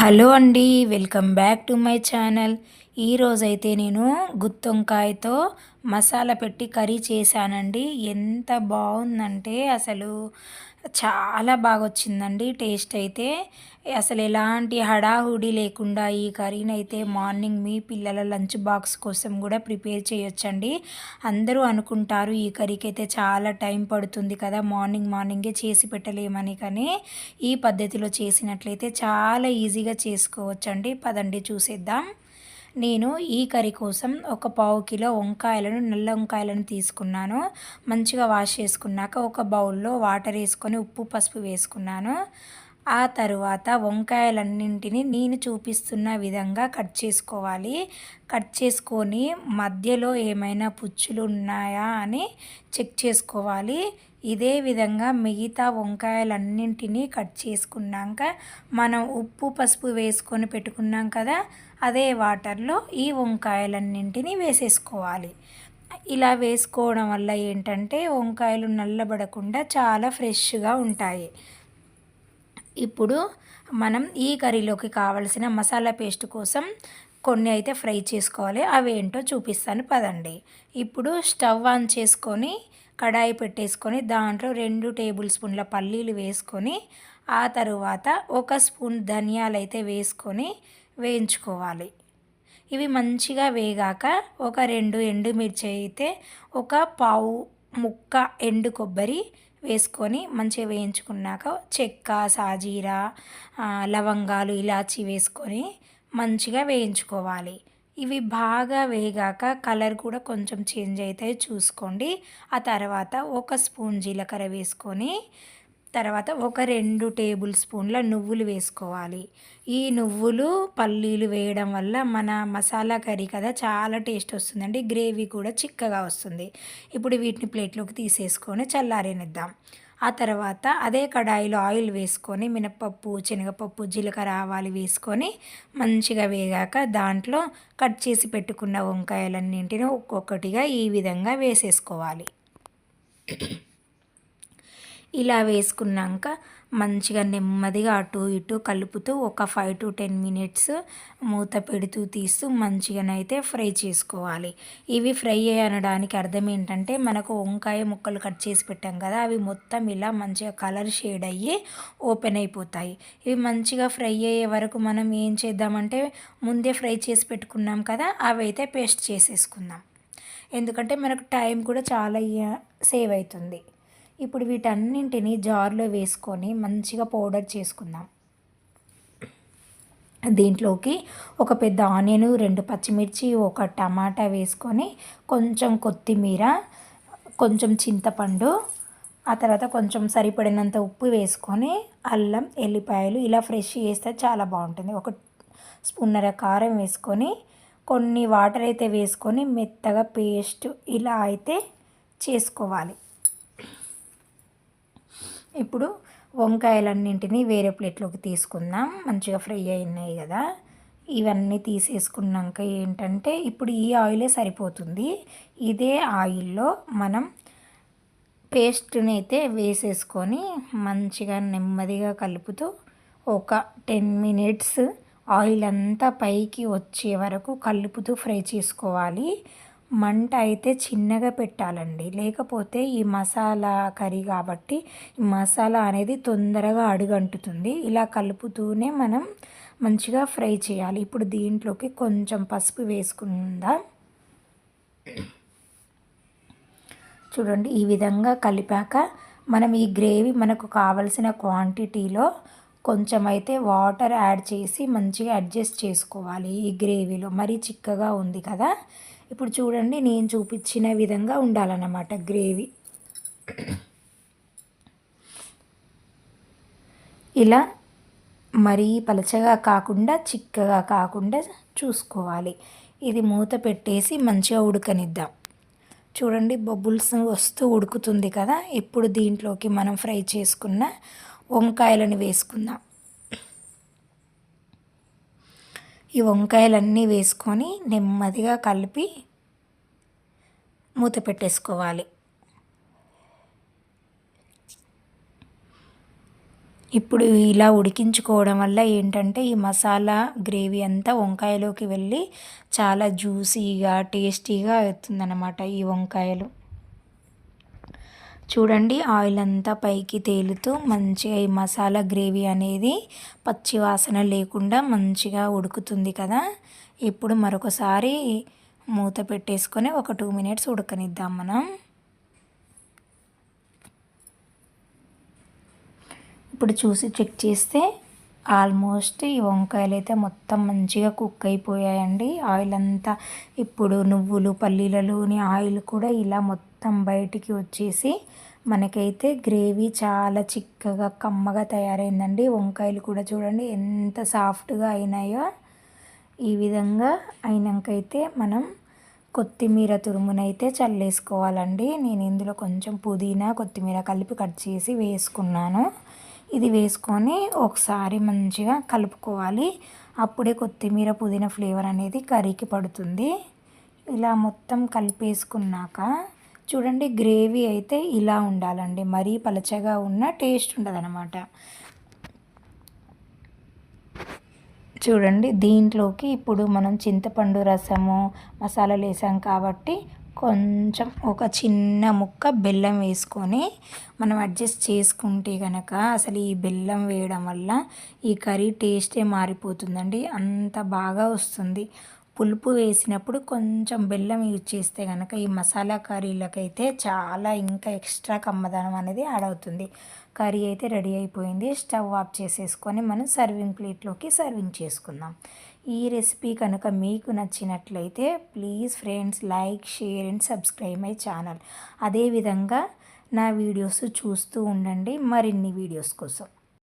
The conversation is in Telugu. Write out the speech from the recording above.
హలో అండి welcome back to my channel. ఈరోజైతే నేను గుత్తొంకాయతో మసాలా పెట్టి కర్రీ చేశానండి. ఎంత బాగుందంటే అసలు చాలా బాగా వచ్చిందండి టేస్ట్ అయితే. అసలు ఎలాంటి హడాహుడి లేకుండా ఈ కర్రీని అయితే మార్నింగ్ మీ పిల్లల లంచ్ బాక్స్ కోసం కూడా ప్రిపేర్ చేయొచ్చండి. అందరూ అనుకుంటారు ఈ కర్రీకి అయితే చాలా టైం పడుతుంది కదా మార్నింగ్ మార్నింగే చేసి పెట్టలేమని కానీ ఈ పద్ధతిలో చేసినట్లయితే చాలా ఈజీగా చేసుకోవచ్చండి. పదండి చూసేద్దాం. నేను ఈ కర్రీ కోసం ఒక పావు కిలో వంకాయలను నల్ల వంకాయలను తీసుకున్నాను. మంచిగా వాష్ చేసుకున్నాక ఒక బౌల్లో వాటర్ వేసుకొని ఉప్పు పసుపు వేసుకున్నాను. ఆ తరువాత వంకాయలన్నింటినీ నేను చూపిస్తున్న విధంగా కట్ చేసుకోవాలి. కట్ చేసుకొని మధ్యలో ఏమైనా పుచ్చులు ఉన్నాయా అని చెక్ చేసుకోవాలి. ఇదే విధంగా మిగతా వంకాయలన్నింటినీ కట్ చేసుకున్నాక మనం ఉప్పు పసుపు వేసుకొని పెట్టుకున్నాం కదా అదే వాటర్లో ఈ వంకాయలన్నింటినీ వేసేసుకోవాలి. ఇలా వేసుకోవడం వల్ల ఏంటంటే వంకాయలు నల్లబడకుండా చాలా ఫ్రెష్గా ఉంటాయి. ఇప్పుడు మనం ఈ కర్రీలోకి కావలసిన మసాలా పేస్ట్ కోసం కొన్ని అయితే ఫ్రై చేసుకోవాలి. అవి ఏంటో చూపిస్తాను పదండి. ఇప్పుడు స్టవ్ ఆన్ చేసుకొని కడాయి పెట్టేసుకొని దాంట్లో రెండు టేబుల్ స్పూన్ల పల్లీలు వేసుకొని ఆ తరువాత ఒక స్పూన్ ధనియాలు అయితే వేసుకొని వేయించుకోవాలి. ఇవి మంచిగా వేగాక ఒక రెండు ఎండుమిర్చి అయితే ఒక పావు ముక్క ఎండు కొబ్బరి వేసుకొని మంచిగా వేయించుకున్నాక చెక్క సాజీరా లవంగాలు ఇలాచి వేసుకొని మంచిగా వేయించుకోవాలి. ఇవి బాగా వేగాక కలర్ కూడా కొంచెం చేంజ్ అయితే చూసుకోండి. ఆ తర్వాత ఒక స్పూన్ జీలకర్ర వేసుకొని తర్వాత ఒక రెండు టేబుల్ స్పూన్ల నువ్వులు వేసుకోవాలి. ఈ నువ్వులు పల్లీలు వేయడం వల్ల మన మసాలా కర్రీ కదా చాలా టేస్ట్ వస్తుందండి. గ్రేవీ కూడా చిక్కగా వస్తుంది. ఇప్పుడు వీటిని ప్లేట్లోకి తీసేసుకొని చల్లారనిద్దాం. ఆ తర్వాత అదే కడాయిలో ఆయిల్ వేసుకొని మినపప్పు శనగపప్పు జీలకర్ర ఆవాలు వేసుకొని మంచిగా వేగాక దాంట్లో కట్ చేసి పెట్టుకున్న వంకాయలన్నింటినీ ఒక్కొక్కటిగా ఈ విధంగా వేసేసుకోవాలి. ఇలా వేసుకున్నాక మంచిగా నెమ్మదిగా అటు ఇటు కలుపుతూ ఒక ఫైవ్ టు టెన్ మినిట్స్ మూత పెడుతూ తీస్తూ మంచిగానైతే ఫ్రై చేసుకోవాలి. ఇవి ఫ్రై అనడానికి అర్థం ఏంటంటే మనకు వంకాయ ముక్కలు కట్ చేసి పెట్టాం కదా అవి మొత్తం ఇలా మంచిగా కలర్ షేడ్ అయ్యి ఓపెన్ అయిపోతాయి. ఇవి మంచిగా ఫ్రై అయ్యే వరకు మనం ఏం చేద్దామంటే ముందే ఫ్రై చేసి పెట్టుకున్నాం కదా అవి అయితే పేస్ట్ చేసేసుకుందాం. ఎందుకంటే మనకు టైం కూడా చాలా సేవ్ అవుతుంది. ఇప్పుడు వీటన్నింటిని జార్లో వేసుకొని మంచిగా పౌడర్ చేసుకుందాం. దీంట్లోకి ఒక పెద్ద ఆనియన్ రెండు పచ్చిమిర్చి ఒక టమాటా వేసుకొని కొంచెం కొత్తిమీర కొంచెం చింతపండు ఆ తర్వాత కొంచెం సరిపడినంత ఉప్పు వేసుకొని అల్లం ఎల్లిపాయలు ఇలా ఫ్రెష్ చేస్తే చాలా బాగుంటుంది. ఒక స్పూన్నర కారం వేసుకొని కొన్ని వాటర్ అయితే వేసుకొని మెత్తగా పేస్ట్ ఇలా అయితే చేసుకోవాలి. ఇప్పుడు వంకాయలన్నింటినీ వేరే ప్లేట్లోకి తీసుకుందాం. మంచిగా ఫ్రై అయినాయి కదా. ఇవన్నీ తీసేసుకున్నాక ఏంటంటే ఇప్పుడు ఈ ఆయిలే సరిపోతుంది. ఇదే ఆయిల్లో మనం పేస్ట్ని అయితే వేసేసుకొని మంచిగా నెమ్మదిగా కలుపుతూ ఒక టెన్ మినిట్స్ ఆయిల్ అంతా పైకి వచ్చే వరకు కలుపుతూ ఫ్రై చేసుకోవాలి. మంట అయితే చిన్నగా పెట్టాలండి. లేకపోతే ఈ మసాలా కర్రీ కాబట్టి ఈ మసాలా అనేది తొందరగా అడుగంటుతుంది. ఇలా కలుపుతూనే మనం మంచిగా ఫ్రై చేయాలి. ఇప్పుడు దీంట్లోకి కొంచెం పసుపు వేసుకుందాం. చూడండి ఈ విధంగా కలిపాక మనం ఈ గ్రేవీ మనకు కావలసిన క్వాంటిటీలో కొంచెం అయితే వాటర్ యాడ్ చేసి మంచిగా అడ్జస్ట్ చేసుకోవాలి ఈ గ్రేవీలో. మరీ చిక్కగా ఉంది కదా. ఇప్పుడు చూడండి నేను చూపించిన విధంగా ఉండాలన్నమాట గ్రేవీ. ఇలా మరీ పలచగా కాకుండా చిక్కగా కాకుండా చూసుకోవాలి. ఇది మూత పెట్టేసి మంచిగా ఉడకనిద్దాం. చూడండి బబుల్స్ వస్తూ ఉడుకుతుంది కదా. ఇప్పుడు దీంట్లోకి మనం ఫ్రై చేసుకున్న వంకాయలను వేసుకుందాం. ఈ వంకాయలన్నీ వేసుకొని నెమ్మదిగా కలిపి మూత పెట్టేసుకోవాలి. ఇప్పుడు ఇలా ఉడికించుకోవడం వల్ల ఏంటంటే ఈ మసాలా గ్రేవీ అంతా వంకాయలోకి వెళ్ళి చాలా జ్యూసీగా టేస్టీగా అవుతుందన్నమాట ఈ వంకాయలు. చూడండి ఆయిల్ అంతా పైకి తేలుతూ మంచిగా ఈ మసాలా గ్రేవీ అనేది పచ్చి వాసన లేకుండా మంచిగా ఉడుకుతుంది కదా. ఇప్పుడు మరొకసారి మూత పెట్టేసుకొని ఒక టూ మినిట్స్ ఉడకనిద్దాం మనం. ఇప్పుడు చూసి చెక్ చేస్తే ఆల్మోస్ట్ ఈ వంకాయలు అయితే మొత్తం మంచిగా కుక్ అయిపోయాయండి. ఆయిల్ అంతా ఇప్పుడు నువ్వులు పల్లీలలోని ఆయిల్ కూడా ఇలా మొత్తం బయటికి వచ్చేసి మనకైతే గ్రేవీ చాలా చిక్కగా కమ్మగా తయారైందండి. వంకాయలు కూడా చూడండి ఎంత సాఫ్ట్గా అయినాయో. ఈ విధంగా అయినాకైతే మనం కొత్తిమీర తురుమునైతే చల్లేసుకోవాలండి. నేను ఇందులో కొంచెం పుదీనా కొత్తిమీర కలిపి కట్ చేసి వేసుకున్నాను. ఇది వేసుకొని ఒకసారి మంచిగా కలుపుకోవాలి. అప్పుడే కొత్తిమీర పుదీనా ఫ్లేవర్ అనేది కర్రీకి పడుతుంది. ఇలా మొత్తం కలిపేసుకున్నాక చూడండి గ్రేవీ అయితే ఇలా ఉండాలండి. మరీ పలచగా ఉన్న టేస్ట్ ఉండదనమాట చూడండి దీంట్లోకి ఇప్పుడు మనం చింతపండు రసము మసాలాలు వేసాం కాబట్టి కొంచెం ఒక చిన్న ముక్క బెల్లం వేసుకొని మనం అడ్జస్ట్ చేసుకుంటే కనుక అసలు ఈ బెల్లం వేయడం వల్ల ఈ కర్రీ టేస్టే మారిపోతుందండి. అంత బాగా వస్తుంది. పులుపు వేసినప్పుడు కొంచెం బెల్లం యూజ్ చేస్తే కనుక ఈ మసాలా కర్రీలకైతే చాలా ఇంకా ఎక్స్ట్రా కమ్మదనం అనేది యాడ్ అవుతుంది. కర్రీ అయితే రెడీ అయిపోయింది. స్టవ్ ఆఫ్ చేసేసుకొని మనం సర్వింగ్ ప్లేట్లోకి సర్వింగ్ చేసుకుందాం. ఈ రెసిపీ కనుక మీకు నచ్చినట్లయితే please friends like share and subscribe my channel. అదేవిధంగా నా వీడియోస్ చూస్తూ ఉండండి. మరిన్ని వీడియోస్ కోసం.